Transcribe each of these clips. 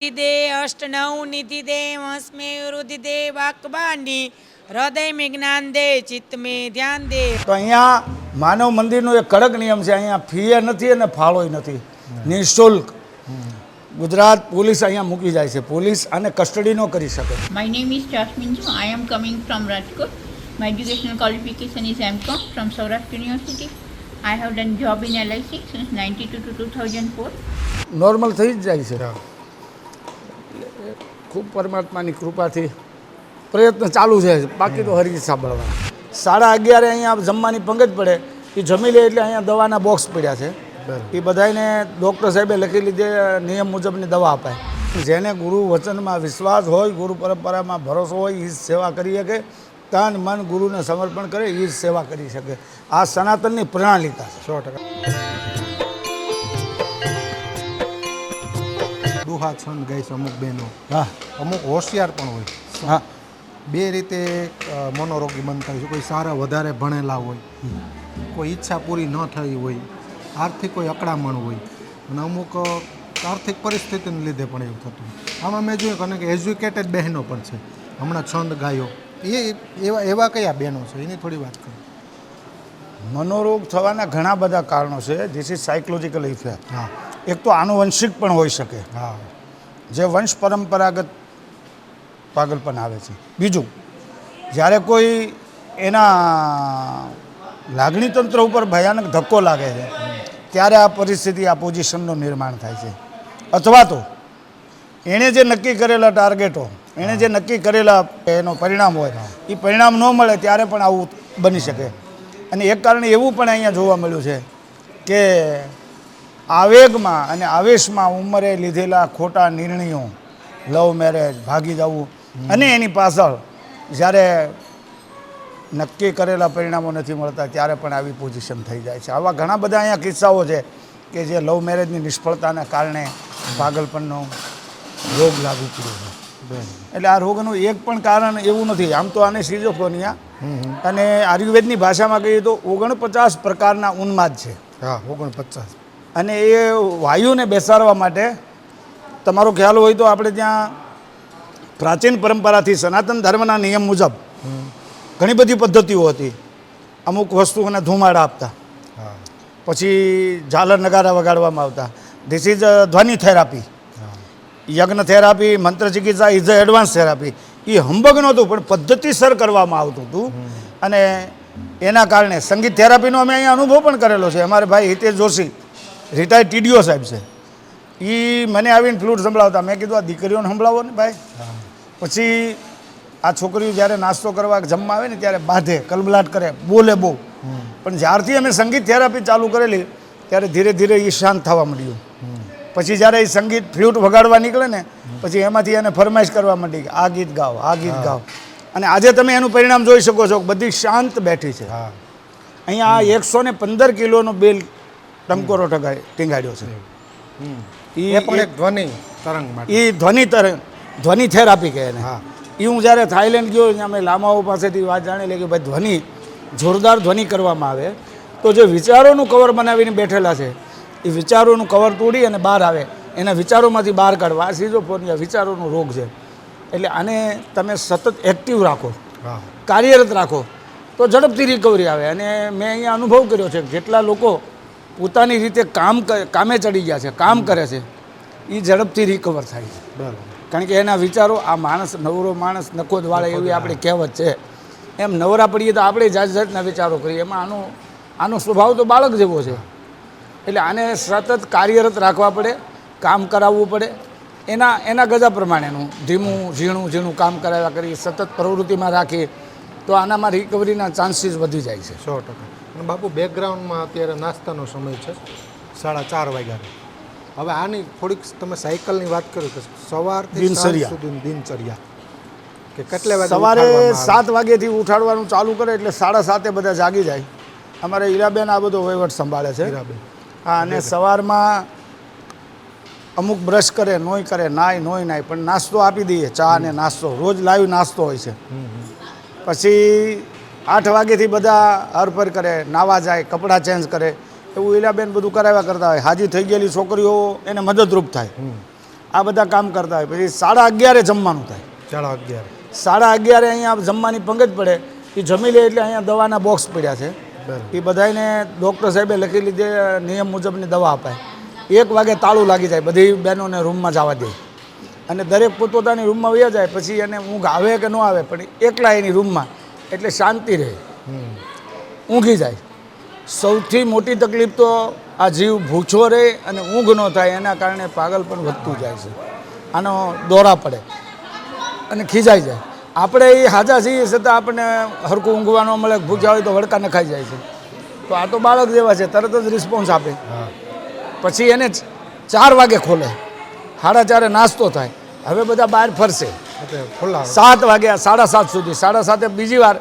દે અષ્ટ નવ નિધિ દે હંસમે રુધિ દે વાકબાની હૃદય મેં જ્ઞાન દે ચિત્ત મેં ધ્યાન દે તો અહીંયા માનવ મંદિરનો એક કડક નિયમ છે અહીંયા ફીએ નથી અને ફાળોય નથી નિઃશુલ્ક ગુજરાત પોલીસ અહીંયા મૂકી જાય છે પોલીસ આને કસ્ટડી ન કરી શકે My name is Jasmine Jo. I am coming from Rajkot. My educational qualification is MCOM from Saurashtra University. I have done job in LIC since 92 to 2004. Normal થઈ જ જાય છે ખૂબ પરમાત્માની કૃપાથી પ્રયત્ન ચાલુ છે. બાકી તો હરિ સાંભળવા સાડા અગિયારે અહીંયા જમવાની પંગજ પડે. એ જમી લે એટલે અહીંયા દવાના બોક્સ પડ્યા છે. એ બધાને ડૉક્ટર સાહેબે લખી લીધે નિયમ મુજબની દવા અપાય. જેને ગુરુ વચનમાં વિશ્વાસ હોય ગુરુ પરંપરામાં ભરોસો હોય એ જ સેવા કરી શકે. તન મન ગુરુને સમર્પણ કરે એ જ સેવા કરી શકે. આ સનાતનની પ્રણાલિકા છે. સો ટકા. દુહા છંદ ગાય છે અમુક બહેનો. હા. અમુક હોશિયાર પણ હોય. હા. બે રીતે મનોરોગી બનતા હોય છે. કોઈ સારા વધારે ભણેલા હોય કોઈ ઈચ્છા પૂરી ન થઈ હોય આર્થિક કોઈ અકળામણ હોય અને અમુક આર્થિક પરિસ્થિતિને લીધે પણ એવું થતું હોય. આમાં મેં જોયું કારણ કે એજ્યુકેટેડ બહેનો પણ છે. હમણાં છંદ ગાયો. એ એવા એવા કયા બહેનો છે? એની થોડી વાત કરો. મનોરોગ થવાના ઘણા બધા કારણો છે. ધીસ ઇઝ સાયકોલોજીકલ ઇફેક્ટ એક તો આનુવંશિક પણ હોઈ શકે. હા. જે વંશ પરંપરાગત પાગલપન આવે છે. બીજું જ્યારે કોઈ એના લાગણી તંત્ર ઉપર ભયાનક ધક્કો લાગે છે ત્યારે આ પરિસ્થિતિ આ પોઝિશનનું નિર્માણ થાય છે. અથવા તો એણે જે નક્કી કરેલા ટાર્ગેટો એણે જે નક્કી કરેલા એનો પરિણામ હોય એ પરિણામ ન મળે ત્યારે પણ આવું બની શકે. અને એક કારણે એવું પણ અહીંયા જોવા મળ્યું છે કે આવેગમાં અને આવેશમાં ઉંમરે લીધેલા ખોટા નિર્ણયો લવ મેરેજ ભાગી જવું અને એની પાછળ જ્યારે નક્કી કરેલા પરિણામો નથી મળતા ત્યારે પણ આવી પોઝિશન થઈ જાય છે. આવા ઘણા બધા અહીંયા કિસ્સાઓ છે કે જે લવ મેરેજની નિષ્ફળતાના કારણે પાગલપણનો રોગ લાગુ પડ્યો છે. એટલે આ રોગનું એક પણ કારણ એવું નથી. આમ તો આને સિઝોફ્રોનિયા અને આયુર્વેદની ભાષામાં કહીએ તો ઓગણપચાસ પ્રકારના ઉન્માદ છે. હા ઓગણપચાસ. અને એ વાયુને બેસાડવા માટે તમારો ખ્યાલ હોય તો આપણે ત્યાં પ્રાચીન પરંપરાથી સનાતન ધર્મના નિયમ મુજબ ઘણી બધી પદ્ધતિઓ હતી. અમુક વસ્તુઓને ધુમાડા આપતા. હા. પછી ઝાલર નગારા વગાડવામાં આવતા. ધીસ ઇઝ ધ્વનિ થેરાપી યજ્ઞ થેરાપી મંત્ર ચિકિત્સા ઇઝ એડવાન્સ થેરાપી એ હંબગ નહોતું પણ પદ્ધતિસર કરવામાં આવતું હતું. અને એના કારણે સંગીત થેરાપીનો અમે અહીંયા અનુભવ પણ કરેલો છે. અમારે ભાઈ હિતેશ જોશી રિટાયર્ડ ટીડીઓ સાહેબ છે. એ મને આવીને ફ્લૂટ સંભળાવતા. મેં કીધું આ દીકરીઓને સંભળાવો ને ભાઈ. પછી આ છોકરીઓ જ્યારે નાસ્તો કરવા જમવા આવે ને ત્યારે બાંધે કલબલાટ કરે બોલે બહુ. પણ જ્યારથી અમે સંગીત થેરાપી ચાલુ કરેલી ત્યારે ધીરે ધીરે એ શાંત થવા મળ્યું પછી જ્યારે એ સંગીત ફ્લૂટ વગાડવા નીકળે ને પછી એમાંથી એને ફરમાઈશ કરવા માંડી કે આ ગીત ગાઓ આ ગીત ગાઓ. અને આજે તમે એનું પરિણામ જોઈ શકો છો બધી શાંત બેઠી છે. હા. અહીંયા આ એકસો ને પંદર કિલોનો બેલ ટમકોરો ટકાય ટીંગાડ્યો છે. એ પણ એક ધ્વનિ તરંગ એ ધ્વનિ તરંગ ધ્વનિ થેરાપી કહે એને. હા. એ હું જ્યારે થાઈલેન્ડ ગયો ત્યાં અમે લામાઓ પાસેથી વાત જાણી લે કે ભાઈ ધ્વનિ જોરદાર ધ્વનિ કરવામાં આવે. તો જે વિચારોનું કવર બનાવીને બેઠેલા છે એ વિચારોનું કવર તોડી અને બહાર આવે. એના વિચારોમાંથી બહાર કાઢવા. આ વિચારોનો રોગ છે. એટલે આને તમે સતત એક્ટિવ રાખો. કાર્યરત રાખો. તો ઝડપથી રિકવરી આવે. અને મેં અહીંયા અનુભવ કર્યો છે જેટલા લોકો પોતાની રીતે કામ કામે ચડી ગયા છે કામ કરે છે એ ઝડપથી રિકવર થાય છે. બરાબર. કારણ કે એના વિચારો આ માણસ નવરો માણસ નખો જ વાળે એવી આપણી કહેવત છે. એમ નવરા પડીએ તો આપણે જાત જાતના વિચારો કરીએ. એમાં આનો આનો સ્વભાવ તો બાળક જેવો છે. એટલે આને સતત કાર્યરત રાખવા પડે કામ કરાવવું પડે. એના એના ગજા પ્રમાણેનું ધીમું ઝીણું ઝીણું કામ કરાવ્યા કરી સતત પ્રવૃત્તિમાં રાખીએ તો આનામાં રિકવરીના ચાન્સીસ વધી જાય છે. સો ટકા. અને બાપુ બેકગ્રાઉન્ડમાં અત્યારે નાસ્તાનો સમય છે સાડા ચાર વાગ્યાનો હવે આની થોડીક તમે સાયકલની વાત કરો કે સવારથી દિનચર્યા. સુધી દિનચર્યા. કે કેટલે વાગે સવારે સાત વાગ્યાથી ઉઠાડવાનું ચાલુ કરે એટલે સાડા સાતે બધા જાગી જાય. અમારે ઈરાબેન આ બધો વહીવટ સંભાળે છે. હીરાબેન. હા અને સવારમાં અમુક બ્રશ કરે નોય કરે નાય નોય નાય પણ નાસ્તો આપી દઈએ ચા અને નાસ્તો. રોજ લાઈવ નાસ્તો હોય છે. પછી આઠ વાગ્યાથી બધા હરફર કરે નાવા જાય કપડાં ચેન્જ કરે. એવું ઇલાબેન બધું કરાવ્યા કરતા હોય. હાજી થઈ ગયેલી છોકરીઓ એને મદદરૂપ થાય. આ બધા કામ કરતા હોય. પછી સાડા અગિયારે જમવાનું થાય. સાડા અગિયાર. સાડા અગિયારે અહીંયા જમવાની પંગજ પડે. એ જમી લે એટલે અહીંયા દવાના બોક્સ પડ્યા છે. એ બધાને ડૉક્ટર સાહેબે લખી લીધે નિયમ મુજબની દવા અપાય. એક વાગે તાળું લાગી જાય બધી બહેનોને રૂમમાં જવા દે. અને દરેક પોતપોતાની રૂમમાં વ્યા જાય પછી એને ઊંઘ આવે કે ન આવે પણ એકલા એની રૂમમાં એટલે શાંતિ રહે. ઊંઘી જાય. સૌથી મોટી તકલીફ તો આ જીવ ભૂછો રહે અને ઊંઘ ન થાય એના કારણે પાગલ પણ વધતું જાય છે. આનો દોરા પડે અને ખીજાઈ જાય. આપણે એ હાજા છીએ છતાં આપણને હરખું ઊંઘવાનો મળે ભૂખ્યા હોય તો વડકાને નખાઈ જાય છે. તો આ તો બાળક જેવા છે તરત જ રિસ્પોન્સ આપે. હા. પછી એને ચાર વાગે ખોલે. સાડા ચારે નાસ્તો થાય. હવે બધા બહાર ફરશે. સાત વાગ્યા સાડા સાત સુધી. સાડા સાતે બીજી વાર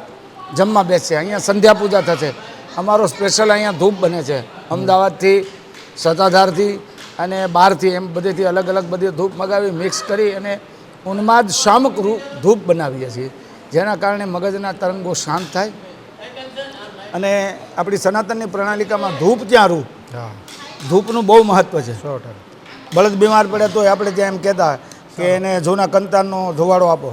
જમવા બેસશે અહીંયા સંધ્યા પૂજા થશે. અમારો સ્પેશિયલ અહીંયા ધૂપ બને છે. અમદાવાદથી સત્તાધારથી અને બહારથી એમ બધેથી અલગ અલગ બધી ધૂપ મગાવી મિક્સ કરી અને ઉન્માદ શામક રૂપ ધૂપ બનાવીએ છીએ. જેના કારણે મગજના તરંગો શાંત થાય અને આપણી સનાતનની પ્રણાલિકામાં ધૂપ ત્યાં રૂપ. ધૂપનું બહુ મહત્ત્વ છે. બળદ બીમાર પડે તો આપણે ત્યાં એમ કહેતા કે એને જૂના કંતાનનો ધુવાડો આપો.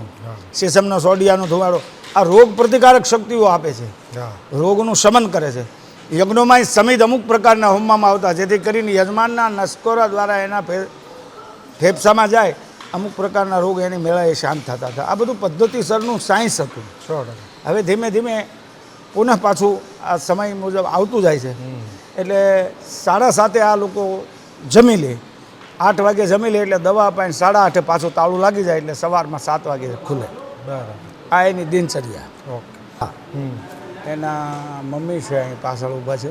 સીસમનો સોડિયાનો ધુવાડો. આ રોગ પ્રતિકારક શક્તિઓ આપે છે. રોગનું શમન કરે છે. યજ્ઞોમાં સમિત અમુક પ્રકારના હોમવામાં આવતા જેથી કરીને યજમાનના નસ્કોરા દ્વારા એના ફેફસામાં જાય અમુક પ્રકારના રોગ એની મેળાએ શાંત થતા હતા. આ બધું પદ્ધતિસરનું સાયન્સ હતું. સો હવે ધીમે ધીમે પુનઃ પાછું આ સમય મુજબ આવતું જાય છે. એટલે સાડા સાતે આ લોકો જમી લે. આઠ વાગે જમી લે એટલે દવા અપાય સાડા આઠે પાછું તાળું લાગી જાય એટલે સવારમાં સાત વાગે ખુલે. બરાબર. આ એની દિનચર્યા. ઓકે. હા. એના મમ્મી છે અહીં પાછળ ઊભા છે.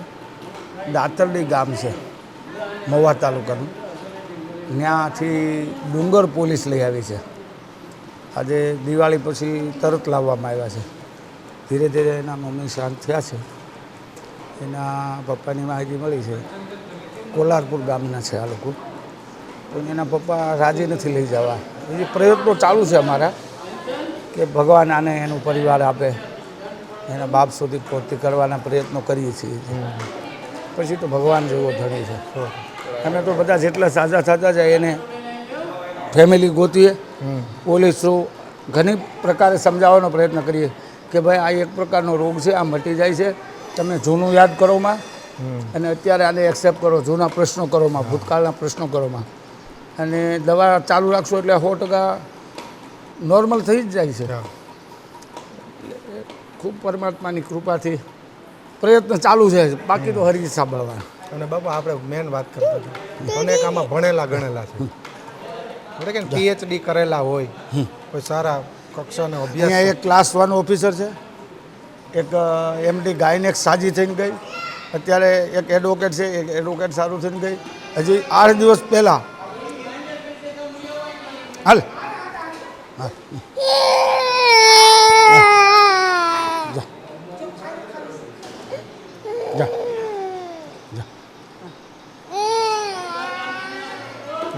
દાતરડી ગામ છે. મહુવા તાલુકાનું. ત્યાંથી ડુંગર પોલીસ લઈ આવી છે. આજે દિવાળી પછી તરત લાવવામાં આવ્યા છે. ધીરે ધીરે એના મમ્મી શાંત થયા છે. એના પપ્પાની માહિતી મળી છે. કોલારપુર ગામના છે આ લોકો. પણ એના પપ્પા રાજી નથી લઈ જવા. એ પ્રયત્નો ચાલુ છે અમારા કે ભગવાન આને એનું પરિવાર આપે. એના બાપ સુધી પૂર્તિ કરવાના પ્રયત્નો કરીએ છીએ. પછી તો ભગવાન જેવો ધણી છે. અમે તો બધા જેટલા સાજા થતા જાય એને ફેમિલી ગોતીએ. પોલીસો થ્રુ ઘણી પ્રકારે સમજાવવાનો પ્રયત્ન કરીએ કે ભાઈ આ એક પ્રકારનો રોગ છે આ મટી જાય છે. તમે જૂનું યાદ કરોમાં અને અત્યારે આને એક્સેપ્ટ કરો જૂના પ્રશ્નો કરોમાં ભૂતકાળના પ્રશ્નો કરોમાં અને દવા ચાલુ રાખશો એટલે સો ટકા નોર્મલ થઈ જ જાય છે. ખૂબ પરમાત્માની કૃપાથી પ્રયત્ન ચાલુ છે. બાકી તો હરી સાંભળવા અને બાપા આપણે મેન વાત કરતા હતા. અનેક આમાં ભણેલા ગણેલા છે. એટલે કે પીએચડી કરેલા હોય કોઈ સારા કક્ષાનો અહીંયા એક ક્લાસ વન ઓફિસર છે. એક એમડી એક સાજી થઈને ગઈ. અત્યારે એક એડવોકેટ છે એક એડવોકેટ સારું થઈને ગઈ. હજી આઠ દિવસ પહેલાં. હાલ. હા.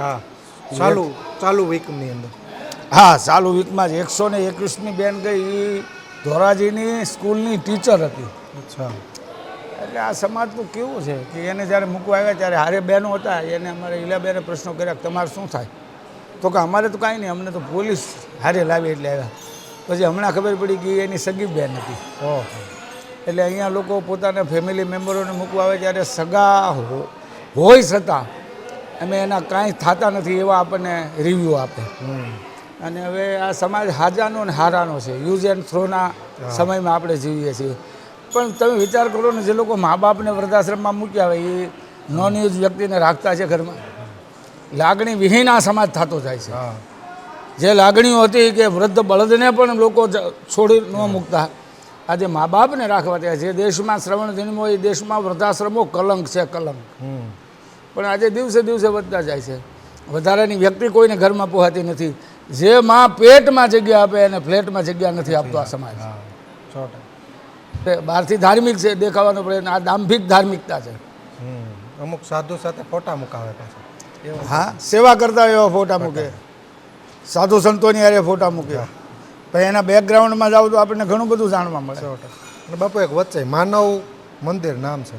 હા. ચાલુ ચાલુ વીકની અંદર. હા ચાલુ વીકમાં જ. એકસો ને એકવીસમી બેન ગઈ એ ધોરાજીની સ્કૂલની ટીચર હતી. અચ્છા. એટલે આ સમાજનું કેવું છે કે એને જ્યારે મૂકવા આવ્યા ત્યારે હારે બહેનો હતા એને અમારે ઈલાબેને પ્રશ્નો કર્યા કે તમારે શું થાય? તો કે અમારે તો કાંઈ નહીં અમને તો પોલીસ હારે લાવી એટલે આવ્યા. પછી હમણાં ખબર પડી કે એની સગી બેન હતી. એટલે અહીંયા લોકો પોતાના ફેમિલી મેમ્બરોને મૂકવા આવે ત્યારે સગા હોય છતાં અમે એના કાંઈ થતા નથી એવા આપણને રિવ્યૂ આપે. અને હવે આ સમાજ હાજાનો અને હારાનો છે. યુઝ એન્ડ થ્રોના સમયમાં આપણે જીવીએ છીએ. પણ તમે વિચાર કરો ને જે લોકો મા બાપને વૃદ્ધાશ્રમમાં મૂક્યા હોય એ નોન યુઝ વ્યક્તિને રાખતા છે ઘરમાં. લાગણી વિહીન આ સમાજ થતો જાય છે. જે લાગણીઓ હતી કે વૃદ્ધ બળદને પણ લોકો છોડી ન મૂકતા. આજે મા બાપને રાખવા ત્યાં જે દેશમાં શ્રવણ જન્મો એ દેશમાં વૃદ્ધાશ્રમો કલંક છે કલંક. પણ આજે દિવસે દિવસે વધતા જાય છે. વધારાની વ્યક્તિ કોઈને ઘરમાં પોહાતી નથી. જે માં પેટમાં જગ્યા આપે અને ફ્લેટમાં જગ્યા નથી આપતો આ સમાજ. હા સો તે બહારથી ધાર્મિક છે દેખાવાનો પ્રયત્ન આ દાંભિક ધાર્મિકતા છે. અમુક સાધુ સાથે ફોટા મુકાવે પાછા. હા સેવા કરતા એવા ફોટા મૂકે. સાધુ સંતોની હારે ફોટા મૂકે. પછી એના બેકગ્રાઉન્ડમાં જાવ તો આપણને ઘણું બધું જાણવા મળે. બાપુ એક વચ્ચે માનવ મંદિર નામ છે.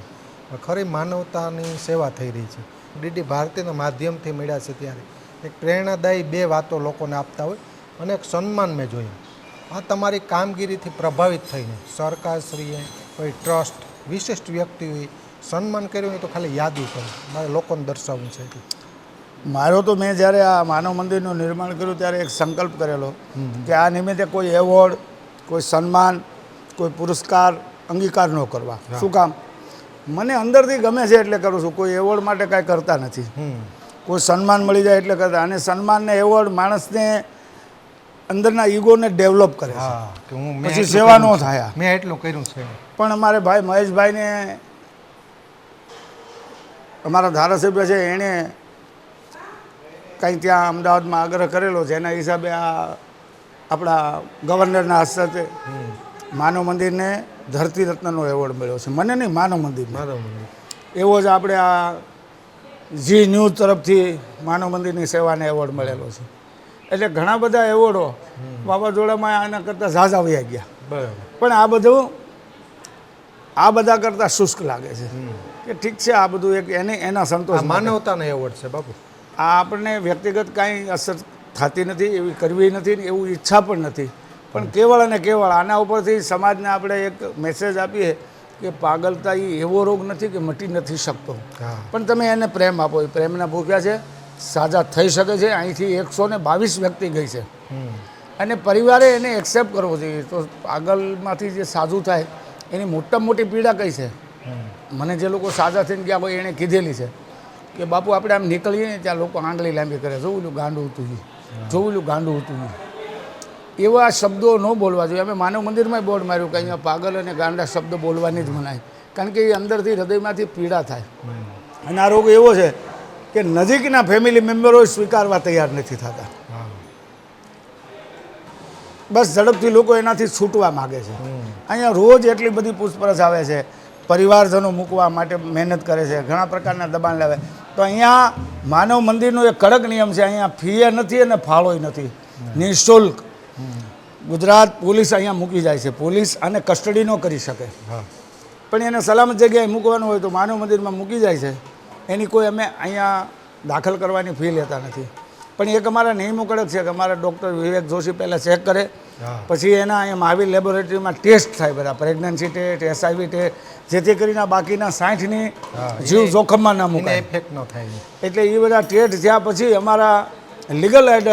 ખરી માનવતાની સેવા થઈ રહી છે. ડીડી ભારતીના માધ્યમથી મળ્યા છે ત્યારે. એક પ્રેરણાદાયી બે વાતો લોકોને આપતા હોય અને એક સન્માન મેં જોયું. આ તમારી કામગીરીથી પ્રભાવિત થઈને સરકારશ્રીએ કોઈ ટ્રસ્ટ વિશિષ્ટ વ્યક્તિઓએ સન્માન કર્યું હોય તો ખાલી યાદી ઉપર મારે લોકોને દર્શાવવું છે મારો તો મેં જ્યારે આ માનવ મંદિરનું નિર્માણ કર્યું ત્યારે એક સંકલ્પ કરેલો કે આ નિમિત્તે કોઈ એવોર્ડ કોઈ સન્માન કોઈ પુરસ્કાર અંગીકાર ન કરવા. શું કામ? મને અંદરથી ગમે છે એટલે કરું છું. કોઈ એવોર્ડ માટે કાંઈ કરતા નથી. કોઈ સન્માન મળી જાય એટલે કરતા. અને સન્માનને એવોર્ડ માણસને અંદરના ઈગોને ડેવલપ કરે છે. હા હું મેં પછી સેવા ન થાય. મેં એટલું કર્યું છે. પણ અમારે ભાઈ મહેશભાઈને અમારા ધારાસભ્ય છે એણે કંઈ ત્યાં અમદાવાદમાં આગ્રહ કરેલો છે. એના હિસાબે આ આપણા ગવર્નરના હસ્તે માનવ મંદિરને ધરતી રત્નનો એવોર્ડ મળ્યો છે. મને નહીં માનવ મંદિર મારો મંદિર. એવો જ આપણે આ જી ન્યૂઝ તરફથી માનવ મંદિરની સેવાને એવોર્ડ મળેલો છે. એટલે ઘણા બધા એવોર્ડો વાવાઝોડામાં આના કરતાં ઝાઝા વયા ગયા. બરાબર. પણ આ બધું આ બધા કરતાં શુષ્ક લાગે છે. કે ઠીક છે આ બધું એક એને એના સંતોષ માનવતાનો એવોર્ડ છે બાપુ. આ આપણને વ્યક્તિગત કાંઈ અસર થતી નથી એવી કરવી નથી ને એવું ઈચ્છા પણ નથી. પણ કેવળ અને કેવળ આના ઉપરથી સમાજને આપણે એક મેસેજ આપીએ કે પાગલતા એ એવો રોગ નથી કે મટી નથી શકતો. પણ તમે એને પ્રેમ આપો. એ પ્રેમના ભૂખ્યા છે સાજા થઈ શકે છે અહીંથી એકસો ને બાવીસ વ્યક્તિ ગઈ છે. અને પરિવારે એને એક્સેપ્ટ કરવો જોઈએ. તો પાગલમાંથી જે સાજું થાય એની મોટામાં મોટી પીડા કઈ છે? મને જે લોકો સાજા થઈને ગયા હોય એણે કીધેલી છે કે બાપુ આપણે આમ નીકળીએ ને ત્યાં લોકો આંગળી લાંબી કરે. જોવું ગાંડું હતું જોવું ગાંડું હતું એવા શબ્દો ન બોલવા જોઈએ. અમે માનવ મંદિરમાં બોર્ડ માર્યું કે અહીંયા પાગલ અને ગાંડા શબ્દ બોલવાની જ મનાય. કારણ કે એ અંદરથી હૃદયમાંથી પીડા થાય. અને આ રોગ એવો છે કે નજીકના ફેમિલી મેમ્બરો સ્વીકારવા તૈયાર નથી થતા. બસ ઝડપથી લોકો એનાથી છૂટવા માગે છે. અહીંયા રોજ એટલી બધી પૂછપરછ આવે છે. પરિવારજનો મૂકવા માટે મહેનત કરે છે. ઘણા પ્રકારના દબાણ લાવે. તો અહીંયા માનવ મંદિરનો એક કડક નિયમ છે. અહીંયા ફીએ નથી અને ફાળોય નથી. નિઃશુલ્ક. ગુજરાત પોલીસ અહીંયા મૂકી જાય છે. પોલીસ આને કસ્ટડી ન કરી શકે. પણ એને સલામત જગ્યાએ મૂકવાનું હોય તો માનવ મંદિરમાં મૂકી જાય છે. એની કોઈ અમે અહીંયા દાખલ કરવાની ફી લેતા નથી. પણ એક અમારા નિયમો કડક છે કે અમારા ડૉક્ટર વિવેક જોશી પહેલાં ચેક કરે. પછી એના અહીંયા મહાવીર લેબોરેટરીમાં ટેસ્ટ થાય બધા. પ્રેગ્નન્સી ટેસ્ટ એસઆઈવી ટેસ્ટ જેથી કરીને બાકીના સાઠની જીવ જોખમમાં ન મૂકાય. ઇફેક્ટ ન થાય એટલે એ બધા ટેસ્ટ થયા પછી અમારા લીગલ એડ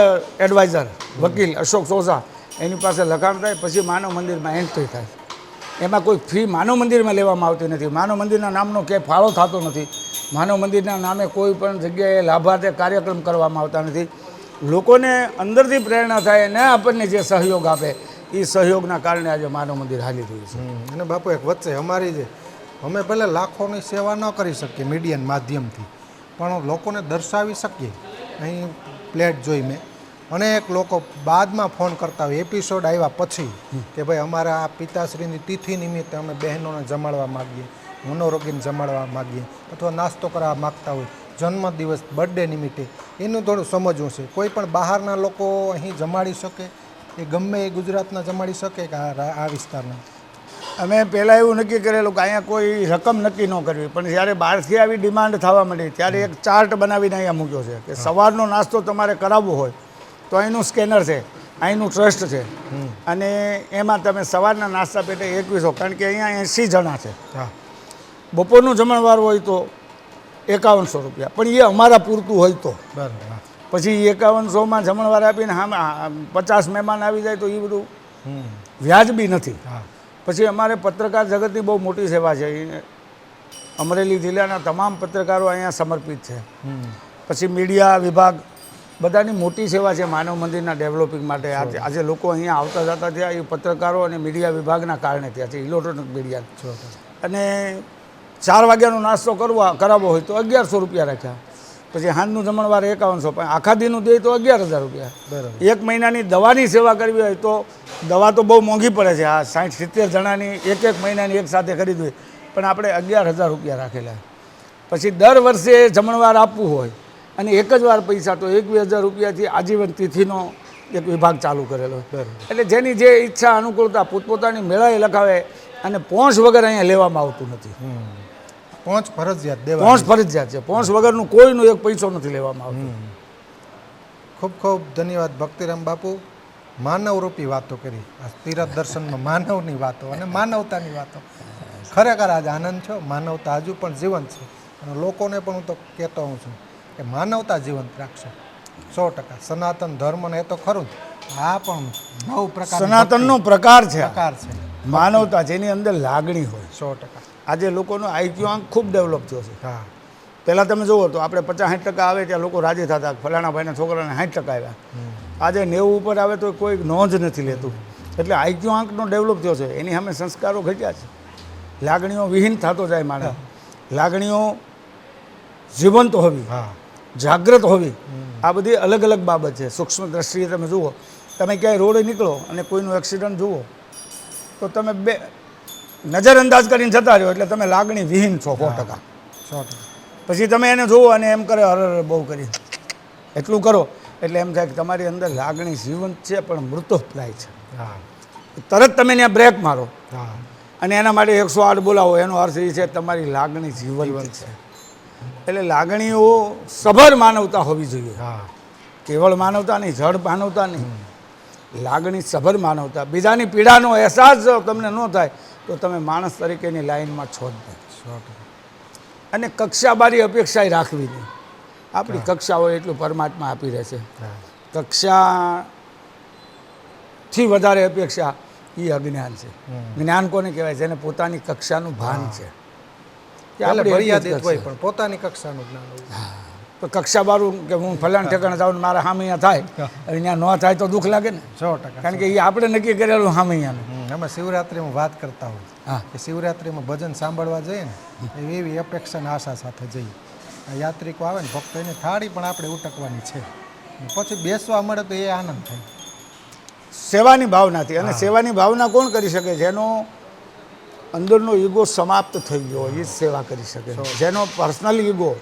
એડવાઇઝર વકીલ અશોક સોઝા એની પાસે લખાણ થાય, પછી માનવ મંદિરમાં એન્ટ્રી થાય. એમાં કોઈ ફી માનવ મંદિરમાં લેવામાં આવતી નથી. માનવ મંદિરના નામનો ક્યાંય ફાળો થતો નથી. માનવ મંદિરના નામે કોઈ પણ જગ્યાએ લાભાર્થે કાર્યક્રમ કરવામાં આવતા નથી. લોકોને અંદરથી પ્રેરણા થાય અને આપણને જે સહયોગ આપે, એ સહયોગના કારણે આજે માનવ મંદિર હાલી રહ્યું છે. અને બાપુ એક વચ્ચે અમારી જે, અમે પહેલાં લાખોની સેવા ન કરી શકીએ મીડિયાના માધ્યમથી, પણ લોકોને દર્શાવી શકીએ. અહીં પ્લેટ જોઈ મેં. અનેક લોકો બાદમાં ફોન કરતા હોય. એપિસોડ આવ્યા પછી કે ભાઈ અમારા આ પિતાશ્રીની તિથિ નિમિત્તે અમે બહેનોને જમાડવા માગીએ મનોરોગીને જમાડવા માગીએ અથવા નાસ્તો કરવા માગતા હોય જન્મદિવસ બર્થડે નિમિત્તે. એનું થોડું સમજવું છે. કોઈ પણ બહારના લોકો અહીં જમાડી શકે? એ ગમે એ ગુજરાતના જમાડી શકે કે આ વિસ્તારના? અમે પહેલાં એવું નક્કી કરેલું કે અહીંયા કોઈ રકમ નક્કી ન કરવી. પણ જ્યારે બહારથી આવી ડિમાન્ડ થવા માંડી ત્યારે એક ચાર્ટ બનાવીને અહીંયા મૂક્યો છે કે સવારનો નાસ્તો તમારે કરાવવો હોય તો અહીંનું સ્કેનર છે અહીંનું ટ્રસ્ટ છે. અને એમાં તમે સવારના નાસ્તા પેટે એકવીસો કારણ કે અહીંયા એંસી જણા છે. બપોરનું જમણવાર હોય તો એકાવનસો રૂપિયા પણ એ અમારા પૂરતું હોય તો. પછી એકાવનસોમાં જમણવાર આપીને હા પચાસ મહેમાન આવી જાય તો એ બધું વ્યાજબી નથી. પછી અમારે પત્રકાર જગતની બહુ મોટી સેવા છે. અમરેલી જિલ્લાના તમામ પત્રકારો અહીંયા સમર્પિત છે. પછી મીડિયા વિભાગ બધાની મોટી સેવા છે માનવ મંદિરના ડેવલપિંગ માટે. આજે આજે લોકો અહીંયા આવતા જતા થયા એ પત્રકારો અને મીડિયા વિભાગના કારણે થયા છે ઇલેક્ટ્રોનિક મીડિયા. અને ચાર વાગ્યાનો નાસ્તો કરવા કરાવવો હોય તો અગિયારસો રૂપિયા રાખ્યા. પછી હાંજનું જમણવાર એકાવનસો પણ આખા દીનું દે તો અગિયાર હજાર રૂપિયા. બરાબર. એક મહિનાની દવાની સેવા કરવી હોય તો દવા તો બહુ મોંઘી પડે છે. આ સાઠ સિત્તેર જણાની એક એક મહિનાની એક સાથે ખરીદવી પણ આપણે અગિયાર હજાર રૂપિયા રાખેલા. પછી દર વર્ષે જમણવાર આપવું હોય. અને એક જ વાર પૈસા તો એક બે હજાર રૂપિયાથી આજીવન તિથિનો એક વિભાગ ચાલુ કરેલો એટલે જેની જે ઈચ્છા અનુકૂળતા પોતપોતાની મેળાએ લખાવે અને પોંચ વગર અહીંયા લેવામાં આવતું નથી. પહોંચ ફરજિયાત દેવા પોંચ ફરજિયાત છે. પોંચ વગરનું કોઈનું એક પૈસો નથી લેવામાં આવતું. ખૂબ ખૂબ ધન્યવાદ ભક્તિરામ બાપુ. માનવરૂપી વાતો કરી. આ તીરથ દર્શનમાં માનવની વાતો અને માનવતાની વાતો. ખરેખર આજે આનંદ છો. માનવતા હજુ પણ જીવન છે. અને લોકોને પણ હું તો કહેતો હું છું. કે માનવતા જીવંત રાખશો. સો ટકા. સનાતન ધર્મ ને એ તો ખરું આ પણ નવ પ્રકાર સનાતનનો પ્રકાર છે. પ્રકાર છે. માનવતા જેની અંદર લાગણી હોય. સો ટકા. આજે લોકોનો આઈક્યુ આંક ખૂબ ડેવલપ થયો છે. હા. પહેલાં તમે જુઓ તો આપણે પચાસ સાઠ ટકા આવે ત્યાં લોકો રાજી થતા. ફલાણા ભાઈના છોકરાને સાઠ ટકા આવ્યા. આજે નેવું ઉપર આવે તો કોઈ નોંધ નથી લેતું. એટલે આઈક્યુ આંકનો ડેવલપ થયો છે. એની સામે સંસ્કારો ઘટ્યા છે. લાગણીઓ વિહીન થતો જાય માણસ. લાગણીઓ જીવંત હોવી. હા. જાગૃત હોવી. આ બધી અલગ અલગ બાબત છે. સૂક્ષ્મ દ્રષ્ટિએ તમે જુઓ તમે ક્યાંય રોડે નીકળો અને કોઈનું એક્સિડન્ટ જુઓ તો તમે બે નજરઅંદાજ કરીને જતા રહ્યો એટલે તમે લાગણી વિહીન છો સો ટકા. સો ટકા. પછી તમે એને જુઓ અને એમ કરે હર બહુ કરી. એટલું કરો. એટલે એમ થાય કે તમારી અંદર લાગણી જીવંત છે પણ મૃતોપ્રાય છે. તરત તમે ત્યાં બ્રેક મારો. અને એના માટે એકસો આઠ બોલાવો. એનો અર્થ એ છે તમારી લાગણી જીવંત છે. એટલે લાગણીઓ સભર માનવતા હોવી જોઈએ. હા. કેવળ માનવતા નહીં જળ માનવતા નહીં. લાગણી સભર માનવતા. બીજાની પીડાનો અહેસાસ જો તમને ન થાય તો તમે માણસ તરીકેની લાઈનમાં છો જ નહીં. અને કક્ષા અને કક્ષાબારી અપેક્ષા રાખવી નહીં. આપણી કક્ષા હોય એટલું પરમાત્મા આપી રહેશે કક્ષાથી વધારે અપેક્ષા એ અજ્ઞાન છે. જ્ઞાન કોને કહેવાય? જેને પોતાની કક્ષાનું ભાન છે. હોય પણ પોતાની કક્ષાનું જ્ઞાન તો કક્ષા બારું કે હું ફલાણ ઠેકાણે જાઉં મારા સામે થાય અહીંયા ન થાય તો દુઃખ લાગે ને. સો ટકા કારણ કે એ આપણે નક્કી કરેલું હમ, અમે શિવરાત્રિમાં વાત કરતા હોય. હા. કે શિવરાત્રિમાં ભજન સાંભળવા જઈએ ને એવી અપેક્ષા આશા સાથે જઈએ. યાત્રિકો આવે ને ભક્તો એની થાળી પણ આપણે ઉટકવાની છે. પછી બેસવા મળે તો એ આનંદ થાય. સેવાની ભાવનાથી. અને સેવાની ભાવના કોણ કરી શકે? છે જેનો અંદરનો ઈગો સમાપ્ત થઈ ગયો એ જ સેવા કરી શકે. જેનો પર્સનલ ઈગો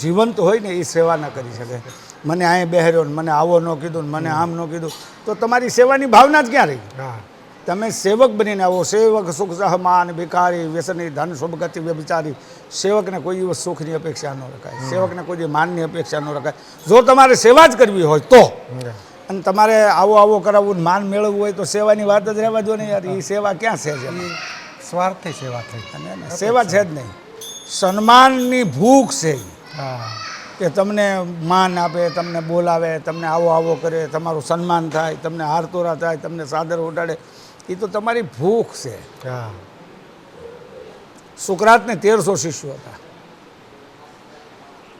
જીવંત હોય ને એ સેવા ન કરી શકે. મને અહીં બેહર્યો ને મને આવો ન કીધું ને મને આમ ન કીધું. તો તમારી સેવાની ભાવના જ ક્યાં રહી? હા. તમે સેવક બનીને આવો સેવક સુખ સહમાન ભિખારી વ્યસની ધન શુભ ગતિ વ્યભિચારી. સેવકને કોઈ દિવસ સુખની અપેક્ષા ન રખાય. સેવકને કોઈ માનની અપેક્ષા ન રખાય. જો તમારે સેવા જ કરવી હોય તો. અને તમારે આવો આવો કરાવવું માન મેળવવું હોય તો સેવાની વાત જ રહેવા દો ને યાર. એ સેવા ક્યાં છે જ? એમાં? સ્વાર્થી સેવા થઈ. અને સેવા છે જ નહીં. સન્માનની ભૂખ છે કે તમને માન આપે તમને બોલાવે તમને આવો આવો કરે તમારું સન્માન થાય તમને હારતોરા થાય તમને સાદર ઉડાડે એ તો તમારી ભૂખ છે. હા. સુકરાતને તેરસો શિષ્યો હતા.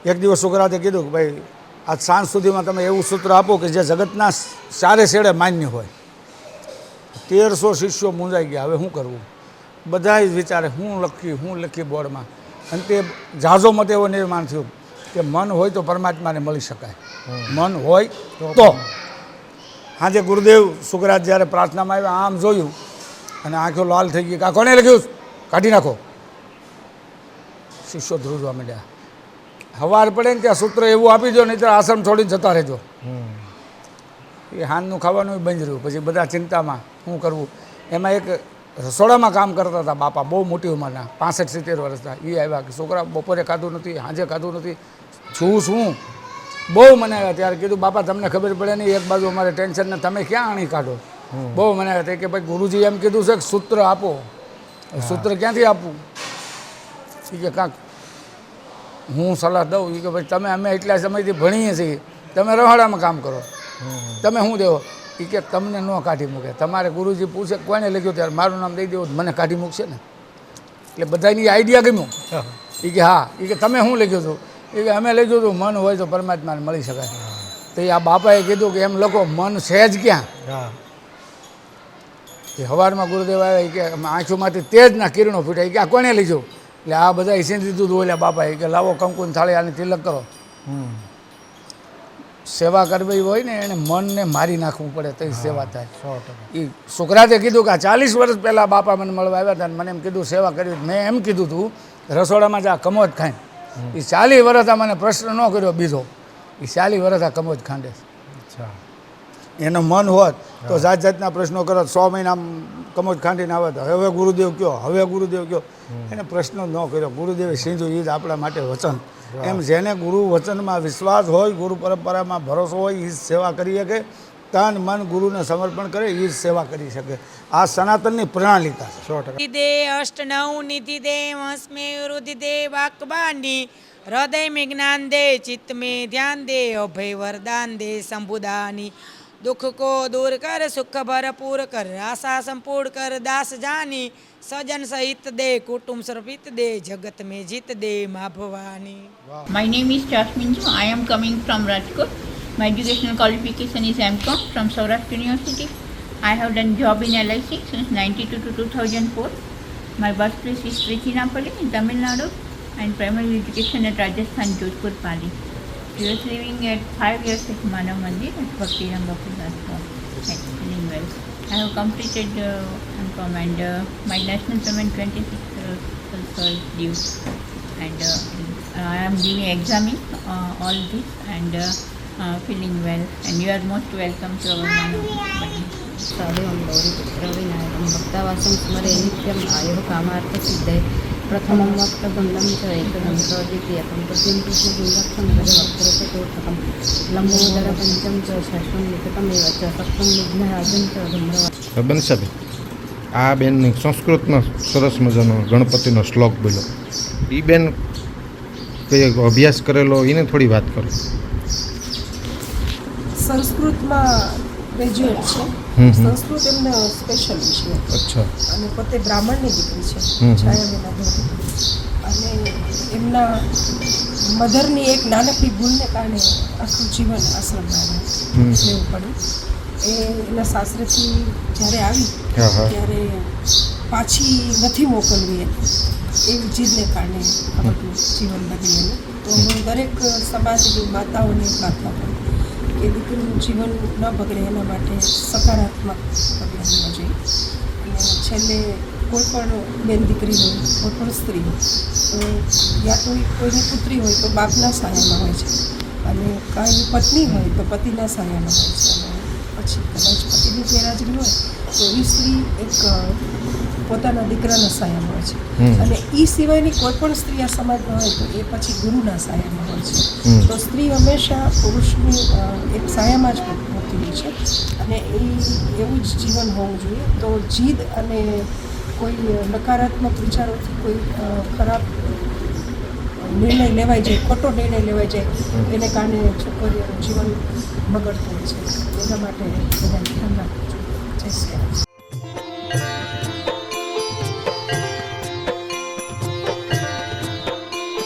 એક દિવસ સુકરાતે કીધું કે ભાઈ આજ સાંજ સુધીમાં તમે એવું સૂત્ર આપો કે જે જગતના ચારે છેડે માન્ય હોય. તેરસો શિષ્યો મૂંઝાઈ ગયા. હવે શું કરવું? બધા જ વિચારે હું લખી હું લખી બોર્ડમાં. અને તે જાજો મત એવો નિર્માણ થયું કે મન હોય તો પરમાત્માને મળી શકાય. મન હોય તો આજે ગુરુદેવ સુખરાજ જ્યારે પ્રાર્થનામાં આવ્યા આમ જોયું અને આંખો લાલ થઈ ગઈ કે આ કોણે લખ્યું? કાઢી નાખો. શિષ્યો ધ્રુજવા માંડ્યા. હવાર પડે ને ત્યાં સૂત્ર એવું આપી દો નહીં આશ્રમ છોડીને જતા રહેજો. એ હાનનું ખાવાનું બંધ રહ્યું. પછી બધા ચિંતામાં શું કરવું? એમાં એક રસોડામાં કામ કરતા હતા બાપા બહુ મોટી ઉંમરના પાસઠ સિત્તેર વર્ષના એ આવ્યા કે છોકરા બપોરે ખાધું નથી સાંજે ખાધું નથી છું શું? બહુ મને આવ્યા ત્યારે કીધું બાપા તમને ખબર પડે નહીં એક બાજુ અમારે ટેન્શન ને તમે ક્યાં આણી કાઢો? બહુ મને હતા કે ભાઈ ગુરુજી એમ કીધું છે કે સૂત્ર આપો. સૂત્ર ક્યાંથી આપવું? કે કાંક હું સલાહ દઉં કે ભાઈ તમે અમે એટલા સમયથી ભણીએ છીએ તમે રવાડામાં કામ કરો. તમે શું દેવો? એ કે તમને ન કાઢી મૂકે. તમારે ગુરુજી પૂછે કોને લખ્યું ત્યારે મારું નામ દઈ દેવું મને કાઢી મૂકશે ને? એટલે બધાની આઈડિયા ગમ્યું. એ કે હા એ કે તમે શું લખ્યું હતું? એ કે અમે લખ્યું હતું મન હોય તો પરમાત્માને મળી શકાય. તો એ આ બાપાએ કીધું કે એમ લખો મન છે જ ક્યાં? હા. એ હવારમાં ગુરુદેવ આવ્યા કે આંખોમાંથી તેજના કિરણો ફૂટાય. કે આ કોણે લીધું? એટલે આ બધા ઈસી દીધું હતું એટલે બાપાએ કે લાવો કંકુન થાળી આને તિલક કરો. સેવા કરવી હોય ને એને મનને મારી નાખવું પડે તો સેવા થાય. સો ટકા. એ સુકરાતે કીધું કે આ ચાલીસ વર્ષ પહેલાં બાપા મને મળવા આવ્યા હતા અને મને એમ કીધું સેવા કરવી મેં એમ કીધું હતું રસોડામાં જ આ કમોજ ખાય એ ચાલીસ વર્ષ આ મને પ્રશ્ન ન કર્યો બીજો. એ ચાલીસ વર્ષ આ કમોજ ખાંડે. છે. એનું મન હોત તો જાત જાતના પ્રશ્નો કરત સો મહિના કમોજ ખાંડીને આવત. હવે ગુરુદેવ કયો? હવે ગુરુદેવ કયો? એને પ્રશ્ન ન કર્યો. ગુરુદેવે સિંધુ એ જ આપણા માટે વચન. એમ જેને ગુરુ વચનમાં વિશ્વાસ હોય ગુરુ પરંપરામાં ભરોસો હોય એ જ સેવા કરી શકે. તન મન ગુરુને સમર્પણ કરે એ જ સેવા કરી શકે. આ સનાતનની પ્રણાલિકા છે. સો ટકા. દે અષ્ટ નવ નિધિ દે હસ્મે રુધિ દે વાકબાંડી હૃદય મેં જ્ઞાન દે ચિત્ત મેં ધ્યાન દે અભય વરદાન દે સંબુદાની. દુઃખ કો દૂર કર સુખ ભરપૂર કર આશા સંપૂર્ણ કર દાસ જાની સજન સહિત દે કુટુંબ સર્પિત દે જગત મેં જીત દે મા Bhavani My name is Jasminju. I am coming from Rajkot. My educational qualification is MCOM from Saurashtra University. I have done job in LIC since 92 to 2004. My birthplace is Trichinapalli in Tamil Nadu and primary education at Rajasthan, Jodhpur, Pali. Previous living at 5 years at Manav Mandir at Bhakti Ram Bhakti Rajkot. At feeling well. I have completed uh, MCOM and uh, my national payment 26 uh, also is due. and uh, I am giving examining uh, all this and uh, uh, feeling well. And you are most welcome to our Manu. साधुवं गौरीपुत्रविनायकं भक्तावासं स्मरे नित्यम् आयुः कामार्थसिद्धये प्रथमं वक्त्रगुण्डं च एकदं च द्वितीयकं तृतीयं कृष्णगुण्डक्षं गजवक्त्रचतुर्थकं लम्बोदरपञ्चं च षष्ठं निकटमेव च सप्तं विघ्नराजं च धूम्रवा બનશાબેન આ બેનની સંસ્કૃતમાં સરસ મજાનો ગણપતિનો શ્લોક બોલ્યો એ બેન કઈ અભ્યાસ કરેલો એને થોડી વાત કરો સંસ્કૃતમાં ગ્રેજ્યુએટ છે. સંસ્કૃત એમના સ્પેશિયલ વિષય અચ્છા. અને પોતે બ્રાહ્મણની દીકરી છે. છાયાબેના અને એમના મધરની એક નાનકડી ભૂલને કારણે આખું જીવન આશ્રમમાં લેવું પડ્યું એ એના સાસરેથી જ્યારે આવી ત્યારે પાછી નથી મોકલવી એવી જીદને કારણે આખું જીવન બદલેલું તો હું દરેક સમાજની માતાઓને પ્રાર્થના કરું કે દીકરીનું જીવન ન બગડે એના માટે સકારાત્મક પગલાં લેવા જોઈએ અને છેલ્લે કોઈ પણ બેન દીકરી હોય, કોઈ પણ સ્ત્રી હોય, તો યા તો કોઈની પુત્રી હોય તો બાપના સાયામાં હોય છે. અને કાંઈ પત્ની હોય તો પતિના સાયામાં હોય છે. અને પછી કદાચ પતિની ગેરહાજરી હોય તો એ સ્ત્રી એક પોતાના દીકરાના સાયામાં હોય છે. અને એ સિવાયની કોઈ પણ સ્ત્રી આ સમાજમાં હોય તો એ પછી ગુરુના સાયામાં હોય છે. તો સ્ત્રી હંમેશા પુરુષની એક સાયામાં જ હોતી હોય છે. અને એ એવું જ જીવન હોવું જોઈએ. તો જીદ અને કોઈ નકારાત્મક વિચારોથી કોઈ ખરાબ નિર્ણય લેવાય જાય ખોટો નિર્ણય લેવાય જાય એને કારણે છોકરીઓનું જીવન બગડતું હોય છે. એના માટે બધા ધ્યાન રાખવું જોઈએ. જય શ્રી